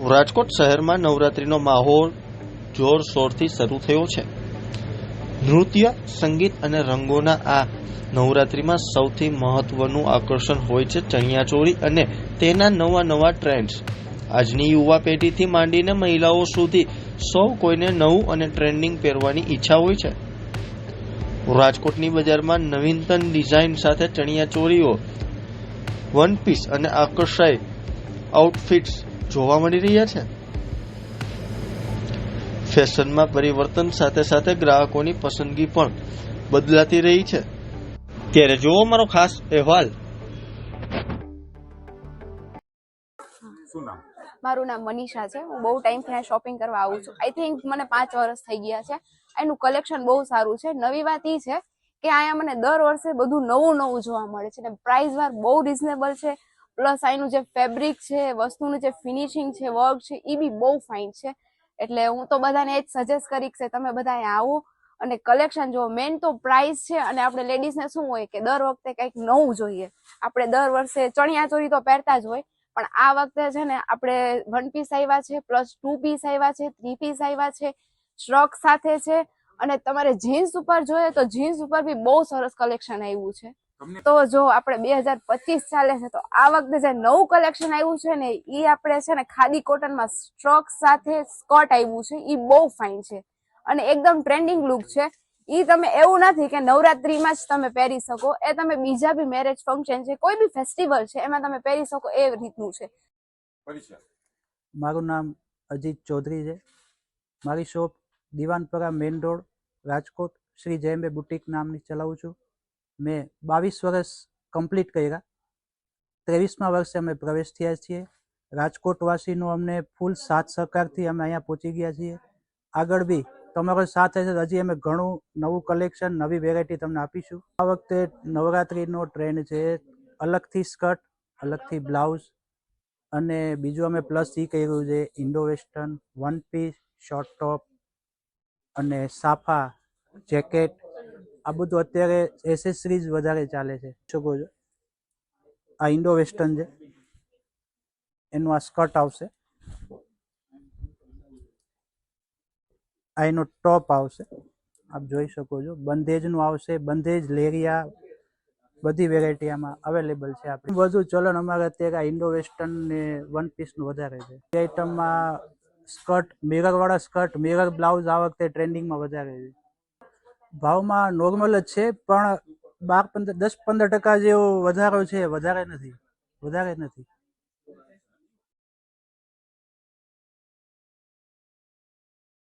રાજકોટ શહેરમાં નવરાત્રીનો માહોલ જોરશોરથી શરૂ થયો છે. નૃત્ય, સંગીત અને રંગોના આ નવરાત્રીમાં સૌથી મહત્વનું આકર્ષણ હોય છે ચણિયાચોળી અને તેના નવા નવા ટ્રેન્ડ્સ. આજની યુવા પેઢીથી માંડીને મહિલાઓ સુધી સૌ કોઈને નવું અને ટ્રેન્ડિંગ પહેરવાની ઈચ્છા હોય છે. રાજકોટની બજારમાં નવીનતમ ડિઝાઇન સાથે ચણિયાચોળીઓ, વન પીસ અને આકર્ષાય આઉટફિટ્સ જોવા મળી રહ્યા છે. ફેશનમાં પરિવર્તન સાથે સાથે ગ્રાહકોની પસંદગી પણ બદલાતી રહી છે. ત્યારે જોવો મારો ખાસ અહેવાલ. શું નામ? મારું નામ મનીષા છે. હું બહુ ટાઈમથી અહીંયા શોપિંગ કરવા આવું છું. આઈ થિંક મને પાંચ વર્ષ થઈ ગયા છે. એનું કલેક્શન બહુ સારું છે. નવી વાત એ છે કે અહીંયા મને દર વર્ષે બધું નવું નવું જોવા મળે છે. ને પ્રાઇસ વાર બહુ રિઝનેબલ છે. પ્લસ આનું જે ફેબ્રિક છે, વસ્તુનું જે ફિનિશિંગ છે વર્ક છે એ બી બહુ ફાઇન છે. એટલે હું તો બધાને એ જ સજેસ્ટ કરીશ કે તમે બધા આવો અને કલેક્શન જુઓ. મેન તો પ્રાઇસ છે અને આપણે લેડીઝને શું હોય કે દર વખતે કંઈક નવું જોઈએ. આપણે દર વર્ષે ચણિયા ચોરી તો પહેરતા જ હોય, પણ આ વખતે છે ને આપણે વન પીસ આવ્યા છે પ્લસ ટુ પીસ આવ્યા છે થ્રી પીસ આવ્યા છે સ્ટ્રોક સાથે છે. અને તમારે જીન્સ ઉપર જોઈએ તો જીન્સ ઉપર બી બહુ સરસ કલેક્શન આવ્યું છે. તો જો આપણે બે હજાર પચીસ ચાલે છે તો આ વખતે જે નવું કલેક્શન આવ્યું છે ને એ આપણે છે ને ખાદી કોટનમાં સ્ટ્રોક સાથે સ્કર્ટ આવ્યું છે એ બહુ ફાઇન છે. અને એકદમ ટ્રેન્ડિંગ લુક છે. એ તમે એવું નથી કે નવરાત્રીમાં જ તમે પહેરી શકો એ તમે બીજા બી મેરેજ ફંક્શન છે કોઈ બી ફેસ્ટિવલ છે એમાં તમે પહેરી શકો એ રીતનું છે. મારું નામ અજીત ચૌધરી છે. મારી shop Diwanpara main road Rajkot Shri Jayambe boutique નામની ચલાવું છું. મેં બાવીસ વર્ષ કમ્પ્લીટ કર્યા. ત્રેવીસમા વર્ષે અમે પ્રવેશ થયા છીએ. રાજકોટવાસીનો અમને ફૂલ સાથ સહકારથી અમે અહીંયા પહોંચી ગયા છીએ. આગળ બી તમારો સાથ હશે હજી અમે ઘણું નવું કલેક્શન નવી વેરાયટી તમને આપીશું. આ વખતે નવરાત્રિનો ટ્રેન્ડ છે. અલગથી સ્કર્ટ અલગથી બ્લાઉઝ અને બીજું અમે પ્લસ એ કર્યું છે. Indo western one piece short top અને સાફા જેકેટ આ બધું અત્યારે એસેસરીઝ વધારે ચાલે છે. શકો છો. આ ઇન્ડો વેસ્ટર્ન છે. એનું આ સ્કર્ટ આવશે. આ એનો ટોપ આવશે. આપ જોઈ શકો છો. બંધેજનું આવશે. બંધેજ, લેરિયા, બધી વેરાયટી આમાં અવેલેબલ છે આપણે. વધુ ચલણ અમારે અત્યારે આ ઇન્ડો વેસ્ટર્ન ને વન પીસનું વધારે છે. એ આઈટમમાં સ્કર્ટ મિરરવાળા સ્કર્ટ મિરર બ્લાઉઝ આ વખતે ટ્રેન્ડિંગમાં વધારે છે. ભાવમાં નોર્મલ જ છે, પણ બાર પંદર, દસ પંદર ટકા જેવો વધારો છે, વધારે નથી વધારે નથી.